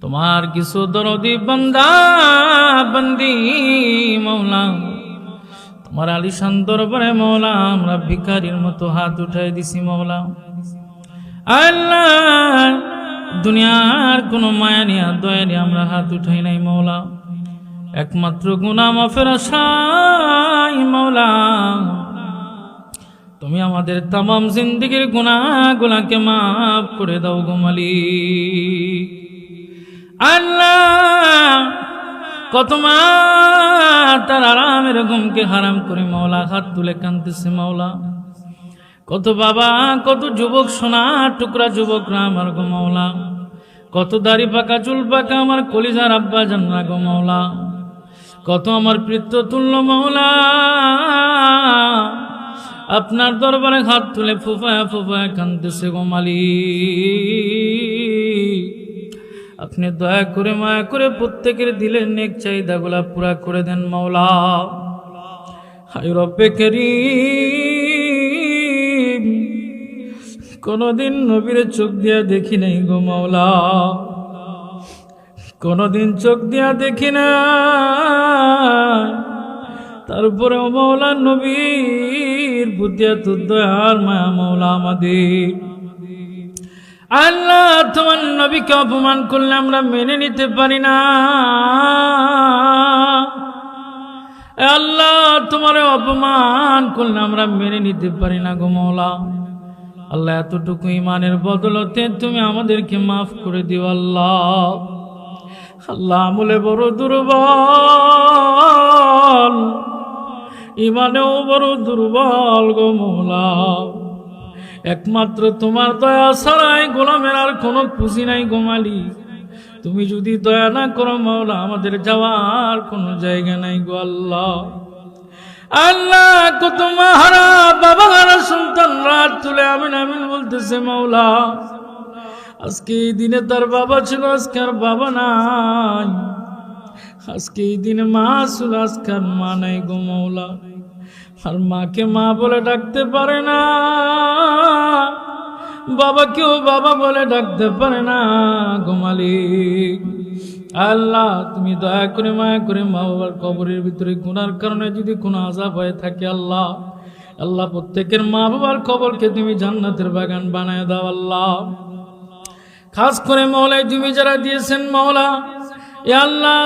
তোমার কিছু দরদি বন্দা বন্দি, মৌলা। তোমার আলিশান দরবারে মৌলা, আমরা ভিকারির মতো হাত উঠাই দিছি, মৌলা। আল্লাহ, দুনিয়ার কোনো মায়া নিয়া, দয়া নিয়ে আমরা হাত উঠাই নাই, মৌলা। একমাত্র গুণা মাফের আশাই মৌলা। তুমি আমাদের তামাম জিন্দিগির গুণাগুলাকে মাফ করে দাও গোমালি আল্লাহ, কত মা তার আরামের ঘুমকে হারাম করে মাওলা হাত তুলে কানতেছে মাওলা। কত বাবা, কত যুবক, সোনা টুকরা যুবকরা আমার গো মাওলা। কত দাড়ি পাকা, চুল পাকা আমার কলিজার আব্বা জান্না গো মাওলা। কত আমার প্রীত্য তুল্য মাওলা। আপনার দরবারে হাত তুলে ফুফায়া ফুফায়া কানতেছে গো মালিক। আপনি দয়া করে মায়া করে প্রত্যেকের দিলের নেক চাহিদাগুলা পুরা করে দেন মাওলা। হাই রব্বে নবীর চোখ দিয়া দেখি নাই গো মাওলা। কোনদিন চোখ দিয়া দেখি না তারপরে মাওলা নবীর বুদ্ধিয়া তো দয়ার মায়া মাওলা আমাদের। আল্লাহ তোমার নবীকে অপমান করলে আমরা মেনে নিতে পারি না। আল্লাহ তোমার অপমান করলে আমরা মেনে নিতে পারি না গো মৌলা। আল্লাহ, এতটুকু ইমানের বদলতে তুমি আমাদেরকে মাফ করে দিও আল্লাহ। আল্লাহ আমলে বড় দুর্বল। ইমানেও বড় দুর্বল গো মৌলা। একমাত্র তোমার দয়া ছাড়াই গোলামের আর কোনো খুশি নাই গোমালি তুমি যদি দয়া না করো মাওলা আমাদের যাওয়ার কোনো জায়গা নাই গো আল্লাহ। আল্লাহ কত মাহারা বাবা হারা সন্তান রাত তুলে আমিন আমিন বলতেছে মাওলা আজকে এই দিনে তার বাবা ছিল, আজকে আর বাবা নাই। আজকে এই দিনে মা আজকে আর মা নাই গো মাওলা আর মাকে মা বলে ডাকতে পারে না। বাবাকেও বাবা বলে ডাকতে পারে না গোমালিক আল্লাহ, তুমি দয়া করে মায়া করে মা বাবার কবরের ভিতরে গুনার কারণে যদি কোনো আজাব হয়ে থাকে আল্লাহ আল্লাহ প্রত্যেকের মা বাবার কবরকে তুমি জান্নাতের বাগান বানায় দাও আল্লাহ। খাস করে মৌলায় তুমি যারা দিয়েছেন মৌলা, এ আল্লাহ